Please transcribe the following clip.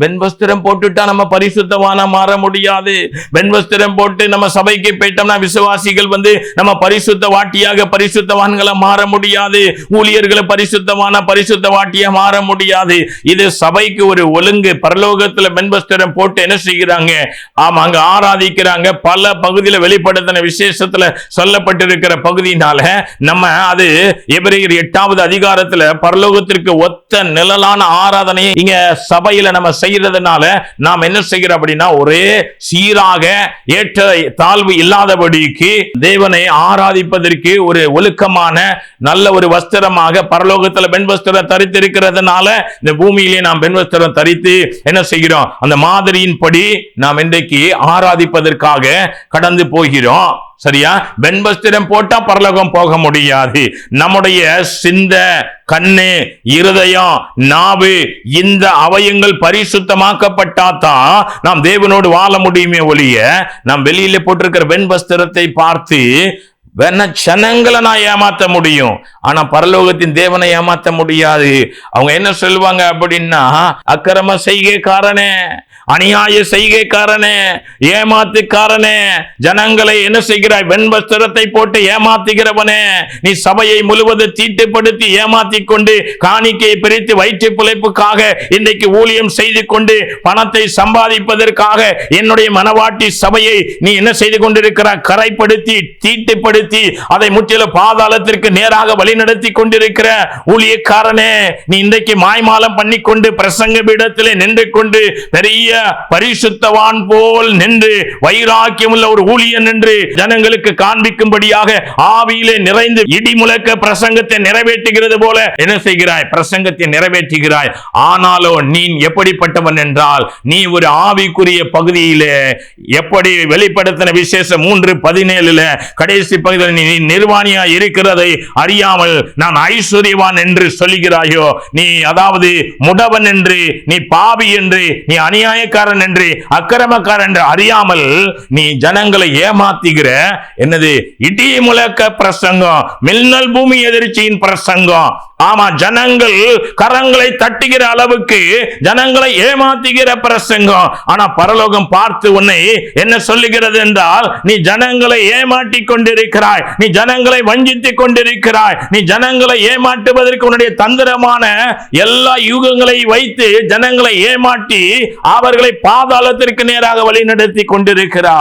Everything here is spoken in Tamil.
வெண்வஸ்திரம் போட்டுட்டா நம்ம பரிசுத்தவான மாற முடியாது. வெண்வஸ்திரம் போட்டு நம்ம சபைக்கு போயிட்டோம்னா விசுவாசிகள் வந்து நம்ம பரிசுத்த வாட்டியாக பரிசுத்தவான்களை மாற முடியாது. ஊழியர்களை பரிசுத்தமான பரிசுத்த வாட்டியா மாற முடியாது. இது சபைக்கு ஒரு ஒழுங்கு. பரலோகத்துல வெண்வஸ்திரம் போட்டு என்ன செய்கிறாங்க? ஆமா அங்க ஆராதிக்கிறாங்க. பல பகுதியில வெளிப்படுத்தின விசேஷத்துல சொல்லப்பட்டிருக்கிற பகுதியினால நம்ம அது எபிரேயர் எட்டாவது அதிகாரத்துல பரலோகத்திற்கு ஒத்த நிழலான ஆராதனையை இங்க சபையில நம்ம செய்யறதுனால நாம் என்ன செய்கிறோம் அப்படின்னா ஒரே சீராக ஏற்ற தாழ்வு இல்லாதபடிக்கு தேவனை ஆராதிப்பதற்கு ஒரு ஒழுக்கமான நல்ல ஒரு வஸ்திரமாக பரலோகத்தில் பெண் வஸ்திரம் தரித்திருக்கிறதுனால இந்த பூமியிலே நாம் பெண் வஸ்திரம் தரித்து என்ன செய்கிறோம்? அந்த மாதிரியின்படி நாம் இன்றைக்கு ஆராதிப்பதற்காக கடந்து போகிறோம். சரியா? வெண்வஸ்திரம் போட்டா பரலோகம் போக முடியாது. நம்முடைய சிந்த கண்ணு இருதயம் நாவு இந்த அவயங்கள் பரிசுத்தமாக்கப்பட்டாதான் நாம் தேவனோடு வாழ முடியுமே ஒழிய நாம் வெளியில போட்டிருக்கிற வெண்வஸ்திரத்தை பார்த்து வேணா ஜனங்களை நான் ஏமாத்த முடியும். ஆனா பரலோகத்தின் தேவனை ஏமாத்த முடியாது. அவங்க என்ன சொல்லுவாங்க அப்படின்னா அக்கிரம செய்கைக்காரனே அநியாய செய்கைக்காரனே ஏமாத்துக்காரனே ஜனங்களை என்ன செய்கிறாய்? வெண்வஸ்திரத்தை போட்டு ஏமாத்துகிறவனே நீ சபையை முழுவதும் தீட்டுப்படுத்தி ஏமாத்தி கொண்டு காணிக்கையை பிரித்து வயிற்று பிழைப்புக்காக இன்றைக்கு ஊழியம் செய்து கொண்டு பணத்தை சம்பாதிப்பதற்காக என்னுடைய மனவாட்டி சபையை நீ என்ன செய்து கொண்டிருக்கிறாய் கரைப்படுத்தி தீட்டுப்படுத்தி பயன்படுத்தி அதை முற்றிலும் பாதாளத்திற்கு நேராக வழிநடத்தி கொண்டிருக்கிற ஊழியக்காரனே நீ இன்றைக்கு மாய்மாலம் பண்ணிக்கொண்டு பிரசங்க பீடத்திலே நின்று கொண்டு பெரிய பரிசுத்தவான் போல் நின்று வைராக்கியம் உள்ள ஒரு ஊழியன் நின்று ஜனங்களுக்கு காண்பிக்கும்படியாக ஆவியிலே நிறைந்து இடி முழக்க பிரசங்கத்தை நிறைவேற்றுகிறது போல என்ன செய்கிறாய்? பிரசங்கத்தை நிறைவேற்றுகிறாய். ஆனாலும் நீ எப்படிப்பட்டவன் என்றால் நீ ஒரு ஆவிக்குரிய பகுதியிலே எப்படி வெளிப்படுத்தின விசேஷம் மூன்று பதினேழுல கடைசி மனிதன் நீ நிர்வாணியா இருக்கிறதை அறியாமல் நான் ஐஸ்வர்யவான் என்று சொல்லுகிறாயோ? நீ அதாவது முடவன் என்று நீ பாவி என்று நீ அநியாயக்காரன் என்று அக்கிரமக்காரன் என்று அறியாமல் நீ ஜனங்களை ஏமாத்துகிற என்னது? இடி முழக்க பிரசங்கம் மின்னல் பூமி எதிர்ச்சியின் பிரசங்கம். ஆமா ஜனங்கள் கரங்களை தட்டுகிற அளவுக்கு ஜனங்களை ஏமாத்துகிற பிரசங்கம். ஆனா பரலோகம் பார்த்து உன்னை என்ன சொல்லுகிறது என்றால் நீ ஜனங்களை ஏமாட்டி கொண்டிருக்கிறாய். நீ ஜனங்களை வஞ்சித்துக் கொண்டிருக்கிறாய். நீ ஜனங்களை ஏமாற்றுவதற்கு உன்னுடைய தந்திரமான எல்லா யூகங்களை வைத்து ஜனங்களை ஏமாற்றி அவர்களை பாதாளத்திற்கு நேராக வழிநடத்தி கொண்டிருக்கிறாய்.